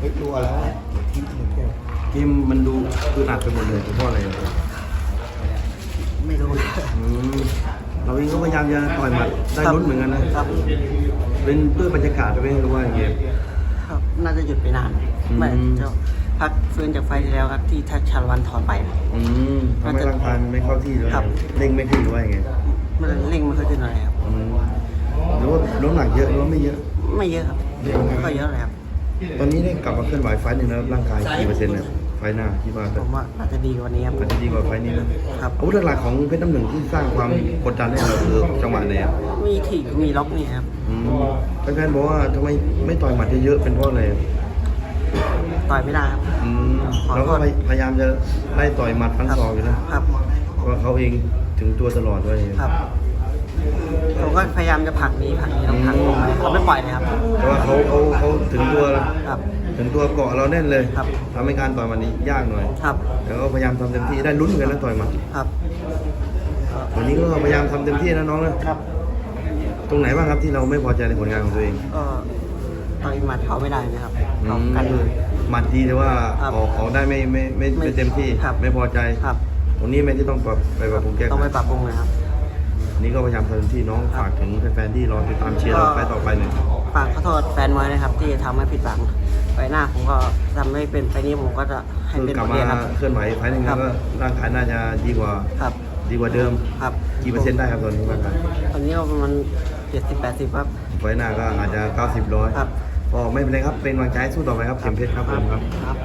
เฮ้ยตัวแล้วเกมมันดูคือหนักไปหมดเลยเพราะอะไรไม่รู้เราเองก็พยายามจะต่อยหมัดได้ลุ้นเหมือนกันนะเป็นเพื่อบรรยากาศไปเองหรือว่าอย่างเงี้ยครับน่าจะหยุดไปนานไม่เจ้พักฟื้นจากไฟแล้วครับที่ทัชชาลวันถอนไปอืมทำให้ร่างกายไม่เข้าที่ด้วยเร่งไม่ขึ้นด้วย่างเงี้ยมันเร่งไม่ค่อยขึ้นอะไรครับหรือว่าน้ำหนักเยอะหรือว่าไม่เยอะ ไม่เยอะครับไก็เยอะเลยครับ ตอนนี้ได้กลับมาเคลื่อนไหวไฟล์หนึ่งแล้วร่างกายกี่เปอร์เซ็นต์เนี่ยไฟล์หน้าคิดว่าผมว่าอาจจะดีกว่านี้ครับอาจจะดีกว่าไฟล์นี้นะครับอาวุธหลักๆของเพชรน้ำหนึ่งที่สร้างความกดดันให้เราคือจังหวะไหนอะมีถีบมีล็อกนี่ครับอืมแฟนๆบอกว่าทำไมไม่ต่อยหมัดเยอะๆเป็นเพราะอะไรต่อยไม่ได้ครับอืมเราก็พยายามจะไล่ต่อยหมัดฟันศอกอยู่นะครับเพราะว่าเขาเองถึงตัวตลอดด้วยครับ ผมก็พยายามจะผลักหนี้ผลักหนี้ต้องผลักลงไปเขาไม่ปล่อยเลยครับ แต่ว่าเขาเขาเขาถึงตัวครับ ถึงตัวเกาะเราแน่นเลยครับ ทำให้การต่อยหมันนี้ยากหน่อยครับ แต่ก็พยายามทำเต็มที่ได้ลุ้นเหมือนกันนะต่อยหมัดครับเอ่อวันนี้ก็พยายามทำเต็มที่นะน้องนะครับ ตรงไหนบ้างครับที่เราไม่พอใจในผลงานของตัวเองก็ต่อยหมัดเขาไม่ได้นะครับอืเขามกันเลยหมัดดีแต่ว่าครับออกออกได้ไม่ไม่ไม่ไม่ไม่เต็มที่ ครับไม่พอใจครับ ตรงนี้ไม่ที่ต้องปรับไปปรับปรุงแก้ไข ต้องไปปรับปรุงนะครับ อันนี้ก็พยายามทำเต็มที่น้องฝากถึงแฟนๆที่รอติดตามเชียร์เราไปต่อไปหน่อยฝากขอโทษแฟนมวยนะครับ ที่ทำให้ผิดหวังไปหน้าผมก็ทำให้เป็นไปนี้ผมก็จะให้คือเป็นกลับบทมาเรียนครับ เคลื่อนไหวไฟล์หนึงครัแล้วบก็ร่างกายน่าจะดีกว่าครับดีกว่าเดิมครับกี่เปอร์เซ็นต์ได้ครับตอนนี้ร่างกายตอนนี้ก็ประมาณเจ็ดสิบแปดสิบครับ ไฟล์หน้าก็อาจจะ 90ร้อยครับ ก็ไม่เป็นไรครับเป็นกำลังใจให้สู้ต่อไปครับเข็มเพชรครับผมครับ ครับ